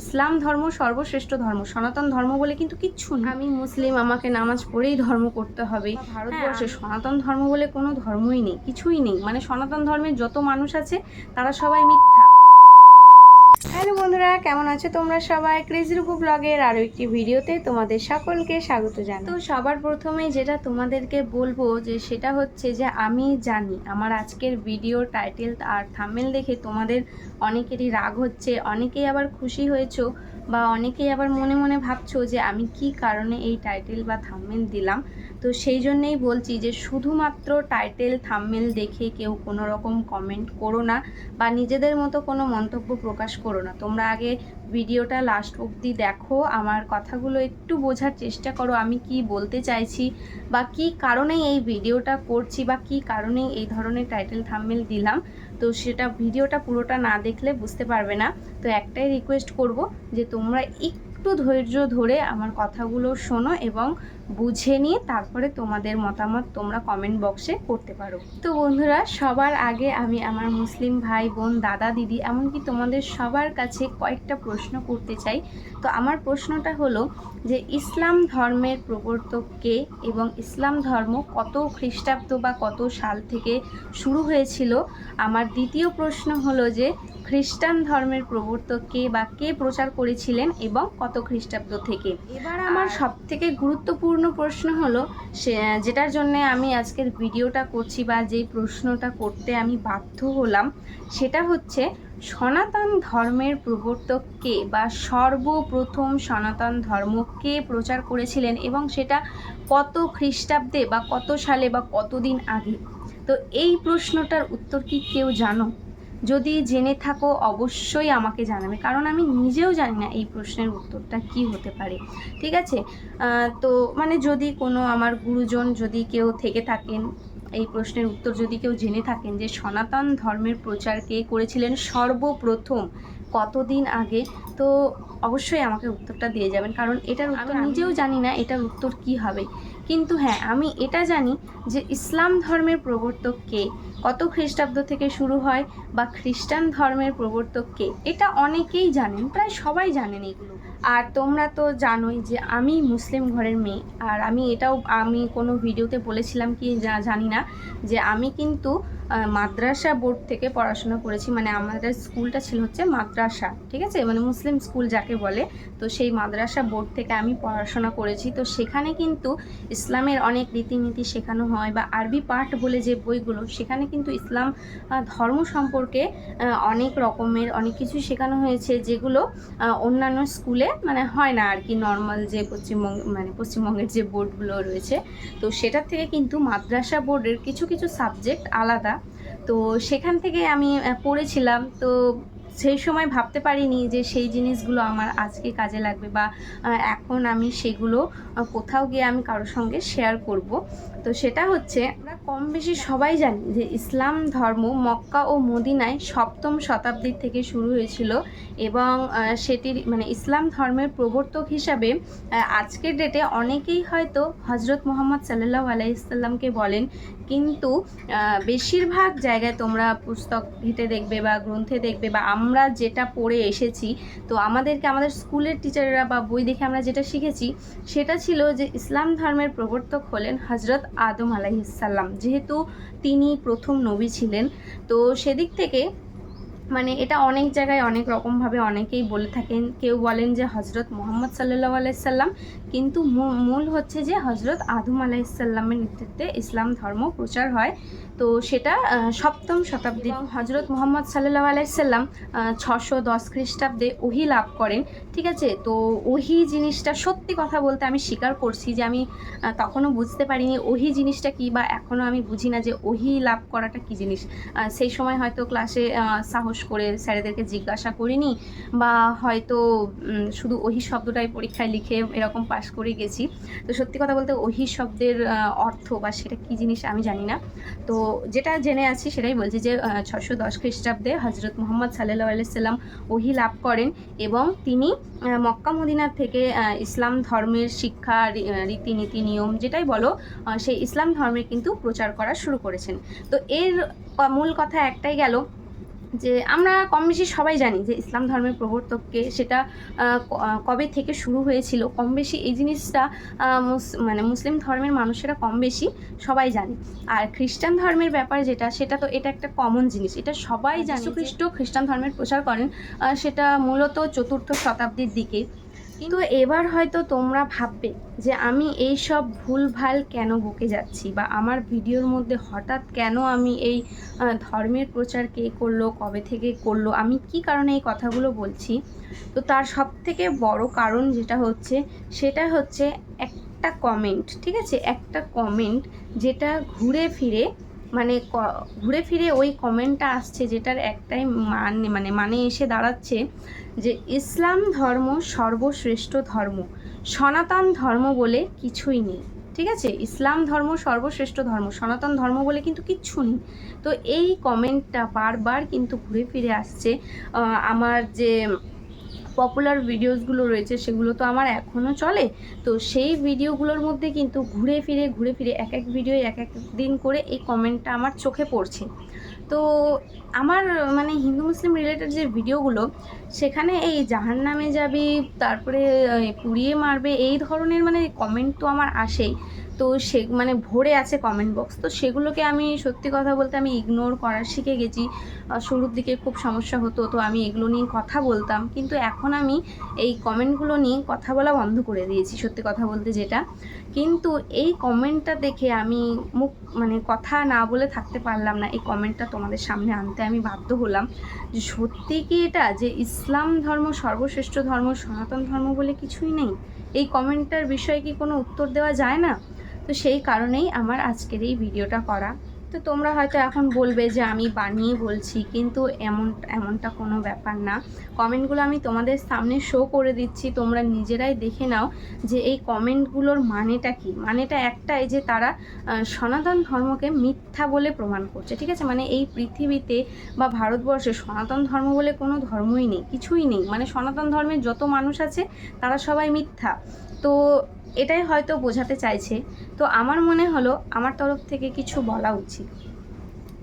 ইসলাম ধর্ম সর্বশ্রেষ্ঠ ধর্ম সনাতন ধর্ম বলে কিন্তু কিচ্ছু না আমি মুসলিম আমাকে নামাজ পড়েই ধর্ম করতে হবে। ভারতবর্ষে সনাতন ধর্ম বলে কোনো ধর্মই নেই কিছুই নেই। মানে সনাতন ধর্মের যত মানুষ আছে তারা সবাই মিথ্যা হ্যালো বন্ধুরা, কেমন আছো তোমরা সবাই? ক্রেজি রূপু ব্লগের আরও একটি ভিডিওতে তোমাদের সকলকে স্বাগত জানাই। তো সবার প্রথমে যেটা তোমাদেরকে বলব যে সেটা হচ্ছে যে আমি জানি, আমার আজকের ভিডিও টাইটেল আর থামেল দেখে তোমাদের অনেকেরই রাগ হচ্ছে, অনেকেই আবার খুশি হয়েছো। বা অনেকেই আবার মনে মনে ভাবছ যে আমি কি কারণে এই টাইটেল বা থাম্বেল দিলাম? তো সেই জন্যেই বলছি যে শুধুমাত্র টাইটেল থাম্বেল দেখে কেউ কোনো রকম কমেন্ট করো না বা নিজেদের মতো কোনো মন্তব্য প্রকাশ করো না। তোমরা আগে ভিডিওটা লাস্ট অবধি দেখো, আমার কথাগুলো একটু বোঝার চেষ্টা করো আমি কি বলতে চাইছি বা কি কারণে এই ভিডিওটা করছি বা কি কারণে এই ধরনের টাইটেল থাম্বেল দিলাম। তো সেটা, ভিডিওটা পুরোটা না দেখলে বুঝতে পারবে না। তো একটাই রিকোয়েস্ট করব যে তোমরা একটু ধৈর্য ধরে আমার কথাগুলো শোনো এবং বুঝে নিয়ে তারপরে তোমাদের মতামত তোমরা কমেন্ট বক্সে করতে পারো। তো বন্ধুরা, সবার আগে আমি আমার মুসলিম ভাই, বোন, দাদা, দিদি, এমনকি তোমাদের সবার কাছে কয়েকটা প্রশ্ন করতে চাই। তো আমার প্রশ্নটা হলো যে, ইসলাম ধর্মের প্রবর্তক কে এবং ইসলাম ধর্ম কত খ্রিস্টাব্দ বা কত সাল থেকে শুরু হয়েছিল? আমার দ্বিতীয় প্রশ্ন হলো যে খ্রিস্টান ধর্মের প্রবর্তক কে বা কে প্রচার করেছিলেন এবং কত খ্রিস্টাব্দ থেকে? এবার আমার সব থেকে গুরুত্বপূর্ণ প্রশ্ন হলো সে যেটার জন্য আমি আজকের ভিডিওটা করছি বা যেই প্রশ্নটা করতে আমি বাধ্য হলাম সেটা হচ্ছে সনাতন ধর্মের প্রবর্তক কে বা সর্বপ্রথম সনাতন ধর্ম কে প্রচার করেছিলেন এবং সেটা কত খ্রিস্টাব্দে বা কত সালে বা কতদিন আগে? তো এই প্রশ্নটার উত্তর কি কেউ জানো? যদি জেনে থাকো, অবশ্যই আমাকে জানাবে। কারণ আমি নিজেও জানি না এই প্রশ্নের উত্তরটা কি হতে পারে। ঠিক আছে? তো মানে যদি কোনো আমার গুরুজন যদি কেউ থেকে থাকেন, এই প্রশ্নের উত্তর যদি কেউ জেনে থাকেন যে সনাতন ধর্মের প্রচার কে করেছিলেন সর্বপ্রথম, কতদিন আগে? তো অবশ্যই আমাকে উত্তরটা দিয়ে যাবেন কারণ এটার উত্তর নিজেও জানি। না এটার উত্তর কি হবে। কিন্তু হ্যাঁ আমি এটা জানি যে ইসলাম ধর্মের প্রবর্তক কে? কত খ্রিস্টাব্দ থেকে শুরু হয় বা খ্রিস্টান ধর্মের প্রবর্তক কে? এটা অনেকেই জানেন প্রায় সবাই জানেন এগুলো। আর তোমরা তো জানোই যে আমি মুসলিম ঘরের মেয়ে আর আমি এটাও আমি কোনো ভিডিওতে বলেছিলাম কি জানি না যে আমি কিন্তু মাদ্রাসা বোর্ড থেকে পড়াশোনা করেছি মানে আমাদের স্কুলটা ছিল হচ্ছে মাদ্রাসা ঠিক আছে? মানে মুসলিম স্কুল যাকে বলে, তো সেই মাদ্রাসা বোর্ড থেকে আমি পড়াশোনা করেছি। তো সেখানে কিন্তু ইসলামের অনেক রীতিনীতি শেখানো হয় বা আরবি পাঠ বলে যে বইগুলো, সেখানে কিন্তু ইসলাম ধর্ম সম্পর্কে অনেক রকমের অনেক কিছু শেখানো হয়েছে যেগুলো অন্যান্য স্কুলে মানে হয় না আর কি নর্মাল যে পশ্চিমবঙ্গ মানে পশ্চিমবঙ্গের যে বোর্ডগুলো রয়েছে। তো সেটার থেকে কিন্তু মাদ্রাসা বোর্ডের কিছু কিছু সাবজেক্ট আলাদা। তো সেখান থেকে আমি পড়েছিলাম। তো সেই সময় ভাবতে পারিনি যে সেই জিনিসগুলো আমার আজকে কাজে লাগবে বা এখন আমি সেগুলো কোথাও গিয়ে আমি কারোর সঙ্গে শেয়ার করব। তো সেটা হচ্ছে আমরা কম বেশি সবাই জানি যে ইসলাম ধর্ম মক্কা ও মদিনায় সপ্তম শতাব্দীর থেকে শুরু হয়েছিল এবং সেটির মানে ইসলাম ধর্মের প্রবর্তক হিসাবে আজকের ডেটে অনেকেই হয়তো হজরত মোহাম্মদ সাল্লাহ আলাইসাল্লামকে বলেন, কিন্তু বেশিরভাগ জায়গায় তোমরা পুস্তক ঘেটে দেখবে বা গ্রন্থে দেখবে বা আমরা যেটা পড়ে এসেছি, তো আমাদেরকে আমাদের স্কুলের টিচাররা বা বই দেখে আমরা যেটা শিখেছি, সেটা ছিল যে ইসলাম ধর্মের প্রবর্তক হলেন হজরত আদম আলাইসাল্লাম যেহেতু তিনি প্রথম নবী ছিলেন, তো সেদিক থেকে মানে এটা অনেক জায়গায় অনেক রকমভাবে অনেকেই বলে থাকেন। কেউ বলেন যে হজরত মোহাম্মদ সাল্লাহ আলাইসাল্লাম কিন্তু মূল হচ্ছে যে হজরত আদম আলাইসাল্লামের নেতৃত্বে ইসলাম ধর্ম প্রচার হয়। তো সেটা সপ্তম শতাব্দী হজরত মোহাম্মদ সাল্লাহ আলাইসাল্লাম ছশো দশ খ্রিস্টাব্দে ওহি লাভ করেন ঠিক আছে? তো ওহি জিনিসটা সত্যি কথা বলতে আমি স্বীকার করছি যে আমি তখনও বুঝতে পারিনি ওহি জিনিসটা কি বা এখনও আমি বুঝি না যে ওহি লাভ করাটা কি জিনিস। সেই সময় হয়তো ক্লাসে সাহস করে স্যারেদেরকে জিজ্ঞাসা করিনি বা হয়তো শুধু ওহি শব্দটাই পরীক্ষায় লিখে এরকম পাশ করে গেছি। তো সত্যি কথা বলতে ওহি শব্দের অর্থ বা সেটা কি জিনিস আমি জানি না। তো যেটা জেনে আছি সেটাই বলছি যে ছশো দশ খ্রিস্টাব্দে হজরত মোহাম্মদ সাল্লাহ আলাইসাল্লাম ওহি লাভ করেন এবং তিনি মক্কা মদিনার থেকে ইসলাম ধর্মের শিক্ষা রীতিনীতি, নিয়ম যেটাই বলো সেই ইসলাম ধর্মের কিন্তু প্রচার করা শুরু করেছেন। তো এর মূল কথা একটাই গেল যে আমরা কম বেশি সবাই জানি যে ইসলাম ধর্মের প্রবর্তককে সেটা কবে থেকে শুরু হয়েছিল কম বেশি এই জিনিসটা মুস- মানে মুসলিম ধর্মের মানুষেরা কম বেশি সবাই জানে। আর খ্রিস্টান ধর্মের ব্যাপার যেটা সেটা তো এটা একটা কমন জিনিস এটা সবাই জানে খ্রিস্ট খ্রিস্টান ধর্মের প্রচার করেন সেটা মূলত চতুর্থ শতাব্দীর দিকে। কিন্তু এবার হয়তো তোমরা ভাববে যে আমি এই সব ভুলভাল কেন বকে যাচ্ছি বা আমার ভিডিওর মধ্যে হঠাৎ কেন আমি এই ধর্মের প্রচার কে করল, কবে থেকে করল, আমি কি কারণে এই কথাগুলো বলছি? তো তার সব থেকে বড় কারণ যেটা হচ্ছে, সেটা হচ্ছে একটা কমেন্ট ঠিক আছে? একটা কমেন্ট যেটা ঘুরে ফিরে মানে ঘুরে ফিরে ওই কমেন্টটা আসছে যেটার একটাই মানে মানে মানে এসে দাঁড়াচ্ছে যে ইসলাম ধর্ম সর্বশ্রেষ্ঠ ধর্ম। সনাতন ধর্ম বলে কিছুই নেই। ঠিক আছে? ইসলাম ধর্ম সর্বশ্রেষ্ঠ ধর্ম। সনাতন ধর্ম বলে কিন্তু কিচ্ছু নেই। তো এই কমেন্টটা বারবার কিন্তু ঘুরে ফিরে আসছে। আমার যে পপুলার ভিডিওসগুলো রয়েছে, সেগুলো তো আমার এখনও চলে। তো সেই ভিডিওগুলোর মধ্যে কিন্তু ঘুরে ফিরে ঘুরে ফিরে এক এক ভিডিও এক এক দিন করে এই কমেন্টটা আমার চোখে পড়ছে। তো আমার মানে হিন্দু মুসলিম রিলেটেড যে ভিডিওগুলো, সেখানে এই জাহান নামে যাবি, তারপরে পুড়িয়ে মারবে, এই ধরনের মানে কমেন্ট তো আমার আসেই। তো সে মানে ভরে আছে কমেন্ট বক্স তো সেগুলোকে আমি সত্যি কথা বলতে আমি ইগনোর করা শিখে গেছি। শুরুর দিকে খুব সমস্যা হতো, তো আমি এগুলো নিয়ে কথা বলতাম। কিন্তু এখন আমি এই কমেন্টগুলো নিয়ে কথা বলা বন্ধ করে দিয়েছি, সত্যি কথা বলতে যেটা। কিন্তু এই কমেন্টটা দেখে আমি মুখ মানে কথা না বলে থাকতে পারলাম না, এই কমেন্টটা তোমাদের সামনে আনতে আমি বাধ্য হলাম যে সত্যি কি এটা যে ইসলাম ধর্ম, সর্বশ্রেষ্ঠ ধর্ম, সনাতন ধর্ম বলে কিছুই নেই? এই কমেন্টটার বিষয়ে কি কোনো উত্তর দেওয়া যায় না? তো সেই কারণেই আমার আজকের এই ভিডিওটা করা। তো তোমরা হয়তো এখন বলবে যে আমি বানিয়ে বলছি, কিন্তু এমন, এমনটা কোনো ব্যাপার না। কমেন্টগুলো আমি তোমাদের সামনে শো করে দিচ্ছি, তোমরা নিজেরাই দেখে নাও যে এই কমেন্টগুলোর মানেটা কি। মানেটা একটাই যে তারা সনাতন ধর্মকে মিথ্যা বলে প্রমাণ করছে, ঠিক আছে? মানে এই পৃথিবীতে বা ভারতবর্ষে সনাতন ধর্ম বলে কোনো ধর্মই নেই, কিছুই নেই। মানে সনাতন ধর্মের যত মানুষ আছে, তারা সবাই মিথ্যা। তো এটাই হয়তো বোঝাতে চাইছে। তো আমার মনে হলো, আমার তরফ থেকে কিছু বলা উচিত।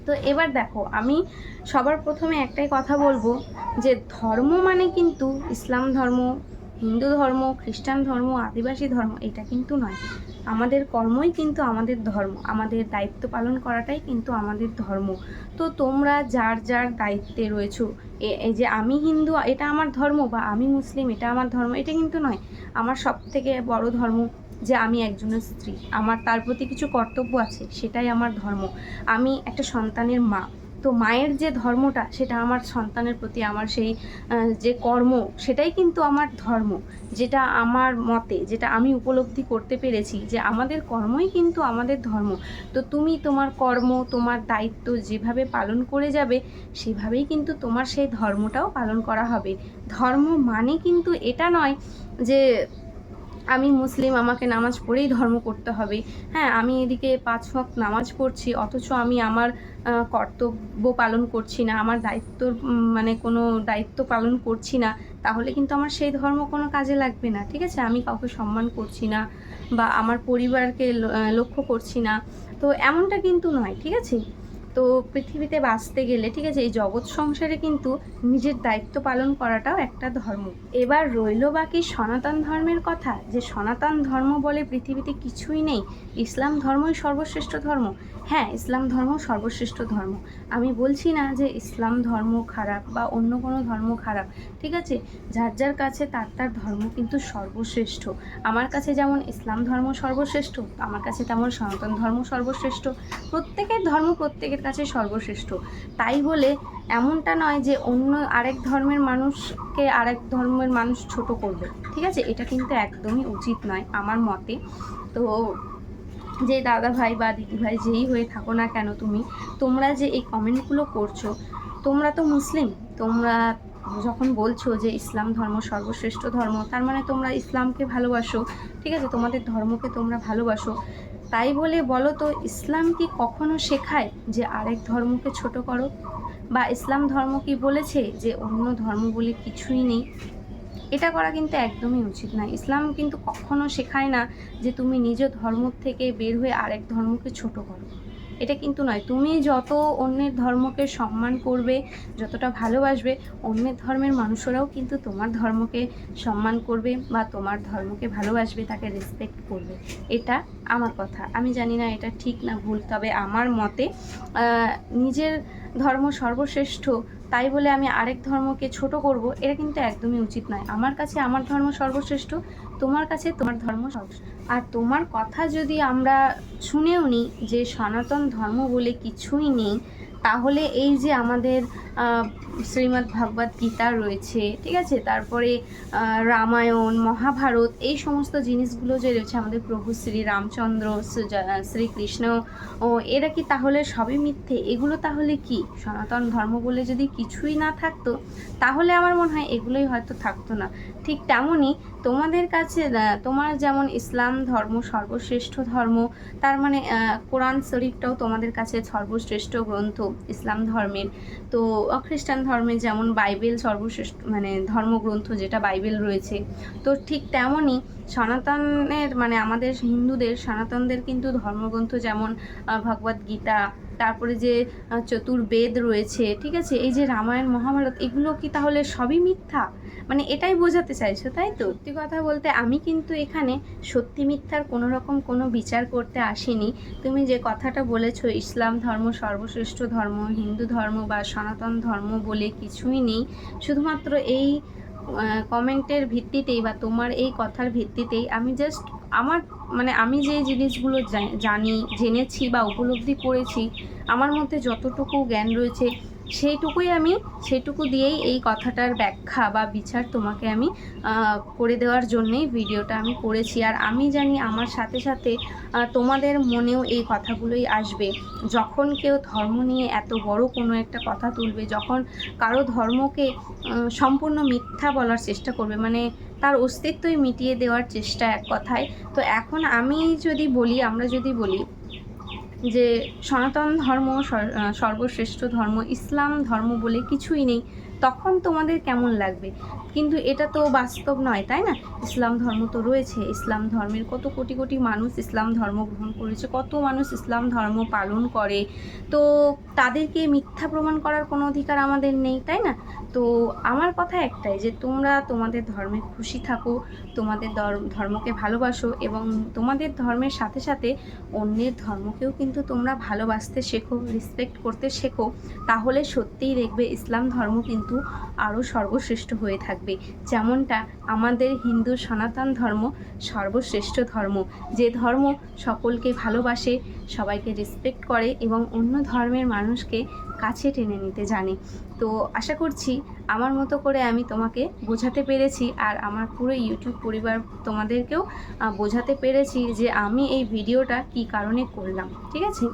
তো এবার দেখো, আমি সবার প্রথমে একটাই কথা বলব যে ধর্ম মানে কিন্তু ইসলাম ধর্ম হিন্দু ধর্ম, খ্রিস্টান ধর্ম, আদিবাসী ধর্ম, এটা কিন্তু নয়। আমাদের কর্মই কিন্তু আমাদের ধর্ম। আমাদের দায়িত্ব পালন করাটাই কিন্তু আমাদের ধর্ম। তো তোমরা যার যার দায়িত্বে রয়েছো এই যে আমি হিন্দু, এটা আমার ধর্ম বা আমি মুসলিম, এটা আমার ধর্ম, এটা কিন্তু নয়। আমার সব থেকে বড় ধর্ম যে আমি একজনের স্ত্রী। আমার তার প্রতি কিছু কর্তব্য আছে, সেটাই আমার ধর্ম। আমি একটা সন্তানের মা। তো মায়ের যে ধর্মটা, সেটা আমার সন্তানের প্রতি আমার সেই যে কর্ম, সেটাই কিন্তু আমার ধর্ম। যেটা আমার মতে, যেটা আমি উপলব্ধি করতে পেরেছি যে আমাদের কর্মই কিন্তু আমাদের ধর্ম। তো তুমি তোমার কর্ম, তোমার দায়িত্ব যেভাবে পালন করে যাবে, সেভাবেই কিন্তু তোমার সেই ধর্মটাও পালন করা হবে। ধর্ম মানে কিন্তু এটা নয় যে আমি মুসলিম, আমাকে নামাজ পড়েই ধর্ম করতে হবে। হ্যাঁ আমি এদিকে পাঁচ ওয়াক্ত নামাজ পড়ছি, অথচ আমি আমার কর্তব্য পালন করছি না, আমার দায়িত্ব মানে কোনো দায়িত্ব পালন করছি না। তাহলে কিন্তু আমার সেই ধর্ম কোনো কাজে লাগবে না, ঠিক আছে? আমি কাউকে সম্মান করছি না বা আমার পরিবারকে লক্ষ্য করছি না। তো এমনটা কিন্তু নয়, ঠিক আছে? তো পৃথিবীতে বাঁচতে গেলে, ঠিক আছে, এই জগৎ সংসারে কিন্তু নিজের দায়িত্ব পালন করাটাও একটা ধর্ম। এবার রইল বাকি সনাতন ধর্মের কথা, যে সনাতন ধর্ম বলে পৃথিবীতে কিছুই নেই। ইসলাম ধর্মই সর্বশ্রেষ্ঠ ধর্ম। হ্যাঁ ইসলাম ধর্ম সর্বশ্রেষ্ঠ ধর্ম। আমি বলছি না যে ইসলাম ধর্ম খারাপ বা অন্য কোনো ধর্ম খারাপ, ঠিক আছে? যার যার কাছে তার তার ধর্ম কিন্তু সর্বশ্রেষ্ঠ। আমার কাছে যেমন ইসলাম ধর্ম সর্বশ্রেষ্ঠ, আমার কাছে তেমন সনাতন ধর্ম সর্বশ্রেষ্ঠ। প্রত্যেকের ধর্ম প্রত্যেকের কাছে সর্বশ্রেষ্ঠ। তাই বলে এমনটা নয় যে অন্য আরেক ধর্মের মানুষকে আরেক ধর্মের মানুষ ছোট করবে। ঠিক আছে? এটা কিন্তু একদমই উচিত নয় আমার মতে। তো যে দাদা ভাই বা দিদি ভাই যেই হয়ে থাকো না কেন তুমি, তোমরা যে এই কমেন্টগুলো করছ, তোমরা তো মুসলিম। তোমরা যখন বলছো যে ইসলাম ধর্ম সর্বশ্রেষ্ঠ ধর্ম, তার মানে তোমরা ইসলামকে ভালোবাসো। ঠিক আছে? তোমাদের ধর্মকে তোমরা ভালোবাসো। তাই বলে বলো তো, ইসলাম কি কখনো শেখায় যে আরেক ধর্মকে ছোট করো? বা ইসলাম ধর্ম কি বলেছে যে অন্য ধর্ম বলে কিছুই নেই? এটা করা কিন্তু একদমই উচিত না ইসলাম কিন্তু কখনো শেখায় না যে তুমি নিজ ধর্ম থেকে বের হয়ে আরেক ধর্মকে ছোট করো। এটা কিন্তু নয়। তুমি যত অন্যের ধর্মকে সম্মান করবে, যতটা ভালোবাসবে, অন্যের ধর্মের মানুষরাও কিন্তু তোমার ধর্মকে সম্মান করবে বা তোমার ধর্মকে ভালোবাসবে, তাকে রেসপেক্ট করবে। এটা আমার কথা। আমি জানি না এটা ঠিক না ভুল, তবে আমার মতে নিজের ধর্ম সর্বশ্রেষ্ঠ তাই বলে আমি আরেক ধর্মকে ছোট করব, এটা কিন্তু একদমই উচিত নয়। আমার কাছে আমার ধর্ম সর্বশ্রেষ্ঠ, তোমার কাছে তোমার ধর্ম আর তোমার কথা যদি আমরা শুনেও নিই যে সনাতন ধর্ম বলে কিছুই নেই তাহলে এই যে আমাদের শ্রীমদ্ ভাগবত গীতা রয়েছে, ঠিক আছে? তারপরে রামায়ণ, মহাভারত, এই সমস্ত জিনিসগুলো যে রয়েছে আমাদের প্রভু শ্রী রামচন্দ্র শ্রীকৃষ্ণ, ও এরা কি তাহলে সবই মিথ্যে? এগুলো তাহলে কি? সনাতন ধর্ম বলে যদি কিছুই না থাকতো, তাহলে আমার মনে হয় এগুলোই হয়তো থাকতো না। ঠিক তেমনই তোমাদের কাছে তোমার যেমন ইসলাম ধর্ম সর্বশ্রেষ্ঠ ধর্ম, তার মানে কোরআন শরীফটাও তোমাদের কাছে সর্বশ্রেষ্ঠ গ্রন্থ ইসলাম ধর্মের। তো খ্রিস্টান ধর্মে যেমন বাইবেল সর্বশ্রেষ্ঠ মানে ধর্মগ্রন্থ যেটা বাইবেল রয়েছে তো ঠিক তেমনই সনাতনের মানে আমাদের হিন্দুদের সনাতনদের কিন্তু ধর্মগ্রন্থ যেমন আহ, ভগবদ গীতা তারপরে যে চতুর্বেদ রয়েছে, ঠিক আছে? এই যে রামায়ণ, মহাভারত, এগুলো কি তাহলে সবই মিথ্যা? মানে এটাই বোঝাতে চাইছো, তাই তো? সত্যি কথা বলতে আমি কিন্তু এখানে সত্যি মিথ্যার কোনো রকম কোনো বিচার করতে আসিনি। তুমি যে কথাটা বলেছ, ইসলাম ধর্ম, সর্বশ্রেষ্ঠ ধর্ম, হিন্দু ধর্ম বা সনাতন ধর্ম বলে কিছুই নেই। শুধুমাত্র এই কমেন্টের ভিত্তিতেই বা তোমার এই কথার ভিত্তিতেই আমি জাস্ট আমার মানে আমি যে জিনিসগুলো জানি, জেনেছি বা উপলব্ধি করেছি, আমার মধ্যে যতটুকু জ্ঞান রয়েছে সেইটুকুই আমি সেটুকু দিয়েই এই কথাটার ব্যাখ্যা বা বিচার তোমাকে আমি করে দেওয়ার জন্যেই ভিডিওটা আমি করেছি। আর আমি জানি আমার সাথে সাথে তোমাদের মনেও এই কথাগুলোই আসবে। যখন কেউ ধর্ম নিয়ে এত বড় কোনো একটা কথা তুলবে, যখন কারও ধর্মকে সম্পূর্ণ মিথ্যা বলার চেষ্টা করবে মানে তার অস্তিত্বই মিটিয়ে দেওয়ার চেষ্টা এক কথায়, তো এখন আমি যদি বলি, আমরা যদি বলি যে সনাতন ধর্ম সর্বশ্রেষ্ঠ ধর্ম ইসলাম ধর্ম বলে কিছুই নেই তখন তোমাদের কেমন লাগবে? কিন্তু এটা তো বাস্তব নয়, তাই না? ইসলাম ধর্ম তো রয়েছে। ইসলাম ধর্মের কত কোটি কোটি মানুষ ইসলাম ধর্ম গ্রহণ করেছে, কত মানুষ ইসলাম ধর্ম পালন করে। তো তাদেরকে মিথ্যা প্রমাণ করার কোনো অধিকার আমাদের নেই, তাই না? তো আমার কথা একটাই যে তোমরা তোমাদের ধর্মে খুশি থাকো, তোমাদের ধর্মকে ভালোবাসো এবং তোমাদের ধর্মের সাথে সাথে অন্যের ধর্মকেও কিন্তু তোমরা ভালোবাসতে শেখো রেসপেক্ট করতে শেখো। তাহলে সত্যিই দেখবে ইসলাম ধর্ম কিন্তু আরও সর্বশ্রেষ্ঠ হয়ে থাকবে। যেমনটা আমাদের হিন্দু সনাতন ধর্ম সর্বশ্রেষ্ঠ ধর্ম। যে ধর্ম সকলকে ভালোবাসে, সবাইকে রেসপেক্ট করে এবং অন্য ধর্মের মানুষকে কাছে টেনে নিতে জানে। তো আশা করছি আমার মতো করে আমি তোমাকে বোঝাতে পেরেছি আর আমার পুরো ইউটিউব পরিবার তোমাদেরকেও বোঝাতে পেরেছি যে আমি এই ভিডিওটা কী কারণে করলাম। ঠিক আছে?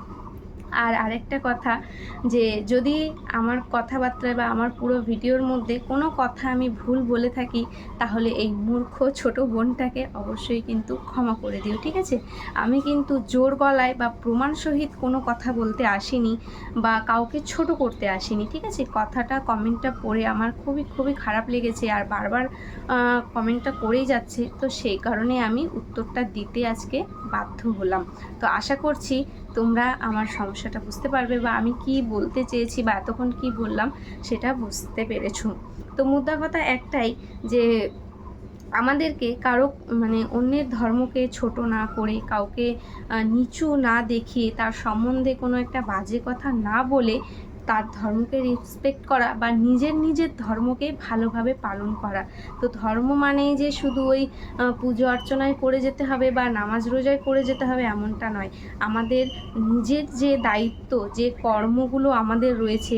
আর আরেকটা কথা যে যদি আমার কথাবার্তায় বা আমার পুরো ভিডিওর মধ্যে কোনো কথা আমি ভুল বলে থাকি, তাহলে এই মূর্খ ছোট বোনটাকে অবশ্যই কিন্তু ক্ষমা করে দিও, ঠিক আছে? আমি কিন্তু জোর গলায় বা প্রমাণ সহিত কোনো কথা বলতে আসিনি বা কাউকে ছোট করতে আসিনি, ঠিক আছে? কথাটা, কমেন্টটা পড়ে আমার খুবই খুবই খারাপ লেগেছে আর বারবার কমেন্টটা করেই যাচ্ছে। তো সেই কারণে আমি উত্তরটা দিতে আজকে বাধ্য হলাম। তো আশা করছি তোমরা আমার সমস্যাটা বুঝতে পারবে বা আমি কি বলতে চেয়েছি বা এতক্ষণ কি বললাম সেটা বুঝতে পেরেছ। তো মুদ্রা কথা একটাই যে আমাদেরকে কারও মানে অন্যের ধর্মকে ছোট না করে, কাউকে নিচু না দেখিয়ে, তার সম্বন্ধে কোনো একটা বাজে কথা না বলে তার ধর্মকে রেসপেক্ট করা বা নিজের নিজের ধর্মকে ভালোভাবে পালন করা। তো ধর্ম মানেই যে শুধু ওই পুজো অর্চনায় করে যেতে হবে বা নামাজ রোজায় করে যেতে হবে এমনটা নয়। আমাদের নিজের যে দায়িত্ব যে কর্মগুলো আমাদের রয়েছে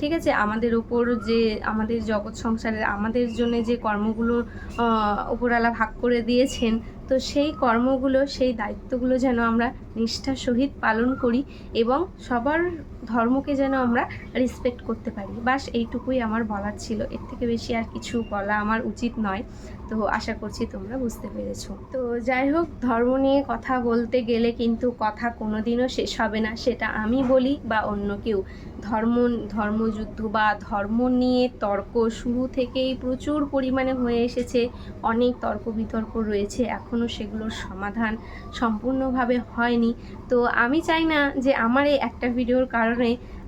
ঠিক আছে? আমাদের ওপর যে আমাদের জগৎ সংসারের আমাদের জন্য যে কর্মগুলো আহ, উপরওয়ালা ভাগ করে দিয়েছেন তো সেই কর্মগুলো সেই দায়িত্বগুলো যেন আমরা নিষ্ঠার সহিত পালন করি এবং সবার ধর্মকে যেন আমরা রেসপেক্ট করতে পারি। বাস এইটুকুই আমার বলার ছিল। এর থেকে বেশি আর কিছু বলা আমার উচিত নয়। তো আশা করছি তোমরা বুঝতে পেরেছ। তো যাই হোক, ধর্ম নিয়ে কথা বলতে গেলে কিন্তু কথা কোনোদিনও শেষ হবে না। সেটা আমি বলি বা অন্য কেউ। ধর্ম, ধর্মযুদ্ধ বা ধর্ম নিয়ে তর্ক শুরু থেকেই প্রচুর পরিমাণে হয়ে এসেছে। অনেক তর্ক বিতর্ক রয়েছে। এখনও সেগুলোর সমাধান সম্পূর্ণভাবে হয়নি। তো আমি চাই না যে আমার এই একটা ভিডিওর কারণে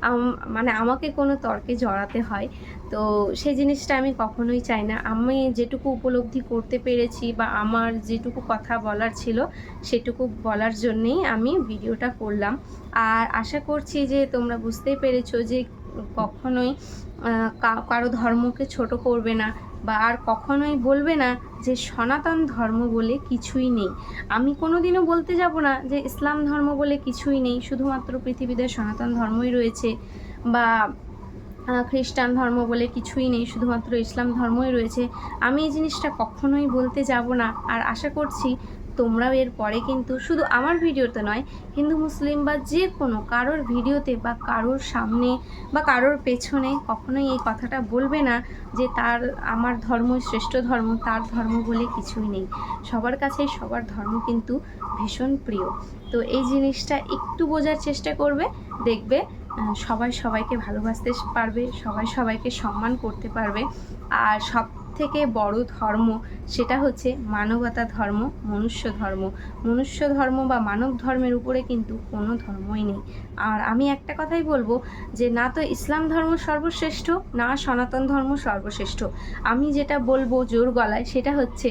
আম- মানে আমাকে কোনো তর্কে জড়াতে হয়। তো সেই জিনিসটা আমি কখনোই চাই না। আমি যেটুকু উপলব্ধি করতে পেরেছি বা আমার যেটুকু কথা বলার ছিল, সেটুকু বলার জন্যেই আমি ভিডিওটা করলাম। আর আশা করছি যে তোমরা বুঝতেই পেরেছ যে কখনোই কারও ধর্মকে ছোট করবে না। বা আর কখনোই বলবে না যে সনাতন ধর্ম বলে কিছুই নেই। আমি কোনোদিনও বলতে যাব না যে ইসলাম ধর্ম বলে কিছুই নেই, শুধুমাত্র পৃথিবীতে সনাতন ধর্মই রয়েছে বা খ্রিস্টান ধর্ম বলে কিছুই নেই, শুধুমাত্র ইসলাম ধর্মই রয়েছে। আমি এই জিনিসটা কখনোই বলতে যাব না। আর আশা করছি তোমরাও এর পরে কিন্তু শুধু আমার ভিডিওতে নয়, হিন্দু, মুসলিম বা যে কোনো কারোর ভিডিওতে বা কারোর সামনে বা কারোর পেছনে কখনোই এই কথাটা বলবে না যে তার, আমার ধর্ম শ্রেষ্ঠ ধর্ম, তার ধর্ম বলে কিছুই নেই। সবার কাছে সবার ধর্ম কিন্তু ভীষণ প্রিয়। তো এই জিনিসটা একটু বোঝার চেষ্টা করবে, দেখবে সবাই সবাইকে ভালোবাসতে পারবে, সবাই সবাইকে সম্মান করতে পারবে, আর সব থেকে বড় ধর্ম, সেটা হচ্ছে মানবতা ধর্ম, মনুষ্য ধর্ম। মনুষ্য ধর্ম বা মানব ধর্মের উপরে কিন্তু কোনো ধর্মই নেই। আর আমি একটা কথাই বলব যে, না তো ইসলাম ধর্ম সর্বশ্রেষ্ঠ, না সনাতন ধর্ম সর্বশ্রেষ্ঠ। আমি যেটা বলব জোর গলায়, সেটা হচ্ছে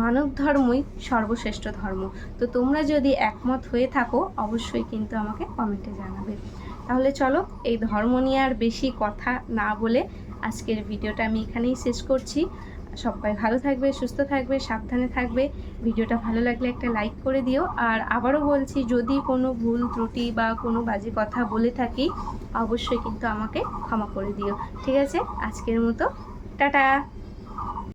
মানব ধর্মই সর্বশ্রেষ্ঠ ধর্ম। তো তোমরা যদি একমত হয়ে থাকো, অবশ্যই কিন্তু আমাকে কমেন্টে জানাবে। তাহলে চলো, এই ধর্ম নিয়ে আর বেশি কথা না বলে আজকের ভিডিওটা আমি এখানেই শেষ করছি। সবাই ভালো থাকবে, সুস্থ থাকবে, সাবধানে থাকবে। ভিডিওটা ভালো লাগলে একটা লাইক করে দিও। আর আবারও বলছি, যদি কোনো ভুল, ত্রুটি বা কোনো বাজে কথা বলে থাকি, অবশ্যই কিন্তু আমাকে ক্ষমা করে দিও। ঠিক আছে? আজকের মতো। টাটা!